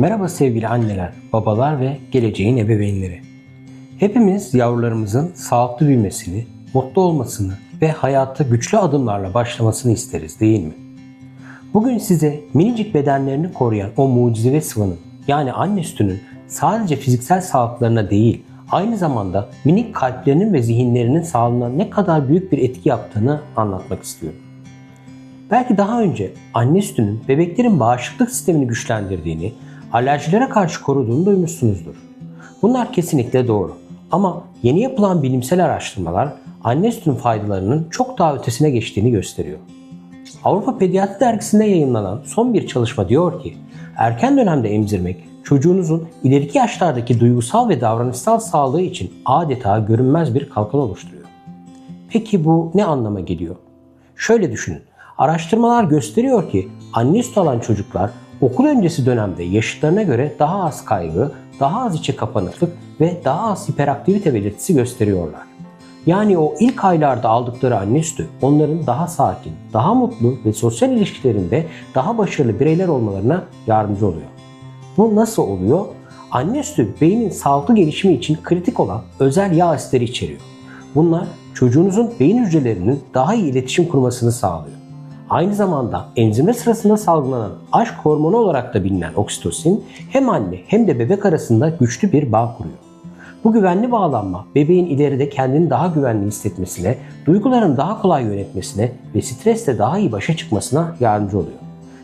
Merhaba sevgili anneler, babalar ve geleceğin ebeveynleri. Hepimiz yavrularımızın sağlıklı büyümesini, mutlu olmasını ve hayata güçlü adımlarla başlamasını isteriz değil mi? Bugün size minicik bedenlerini koruyan o mucizevi sıvının yani anne sütünün sadece fiziksel sağlıklarına değil aynı zamanda minik kalplerinin ve zihinlerinin sağlığına ne kadar büyük bir etki yaptığını anlatmak istiyorum. Belki daha önce anne sütünün bebeklerin bağışıklık sistemini güçlendirdiğini, alerjilere karşı koruduğunu duymuşsunuzdur. Bunlar kesinlikle doğru. Ama yeni yapılan bilimsel araştırmalar anne sütünün faydalarının çok daha ötesine geçtiğini gösteriyor. Avrupa Pediatri Dergisi'nde yayınlanan son bir çalışma diyor ki, erken dönemde emzirmek çocuğunuzun ileriki yaşlardaki duygusal ve davranışsal sağlığı için adeta görünmez bir kalkan oluşturuyor. Peki bu ne anlama geliyor? Şöyle düşünün. Araştırmalar gösteriyor ki anne sütü alan çocuklar okul öncesi dönemde yaşıtlarına göre daha az kaygı, daha az içe kapanıklık ve daha az hiperaktivite belirtisi gösteriyorlar. Yani o ilk aylarda aldıkları anne sütü onların daha sakin, daha mutlu ve sosyal ilişkilerinde daha başarılı bireyler olmalarına yardımcı oluyor. Bu nasıl oluyor? Anne sütü beynin sağlıklı gelişimi için kritik olan özel yağ asitleri içeriyor. Bunlar çocuğunuzun beyin hücrelerinin daha iyi iletişim kurmasını sağlıyor. Aynı zamanda emzirme sırasında salgılanan aşk hormonu olarak da bilinen oksitosin hem anne hem de bebek arasında güçlü bir bağ kuruyor. Bu güvenli bağlanma bebeğin ileride kendini daha güvenli hissetmesine, duygularını daha kolay yönetmesine ve stresle daha iyi başa çıkmasına yardımcı oluyor.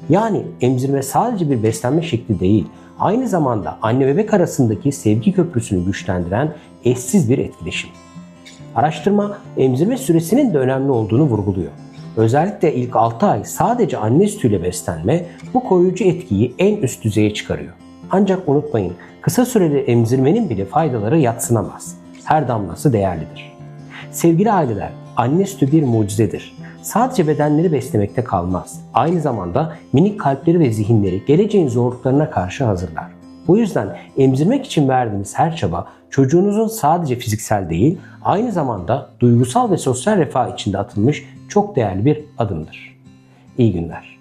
Yani emzirme sadece bir beslenme şekli değil, aynı zamanda anne bebek arasındaki sevgi köprüsünü güçlendiren eşsiz bir etkileşim. Araştırma emzirme süresinin de önemli olduğunu vurguluyor. Özellikle ilk 6 ay sadece anne sütüyle beslenme bu koruyucu etkiyi en üst düzeye çıkarıyor. Ancak unutmayın kısa süreli emzirmenin bile faydaları yatsınamaz. Her damlası değerlidir. Sevgili aileler, anne sütü bir mucizedir. Sadece bedenleri beslemekte kalmaz. Aynı zamanda minik kalpleri ve zihinleri geleceğin zorluklarına karşı hazırlar. Bu yüzden emzirmek için verdiğiniz her çaba çocuğunuzun sadece fiziksel değil, aynı zamanda duygusal ve sosyal refah içinde atılmış çok değerli bir adımdır. İyi günler.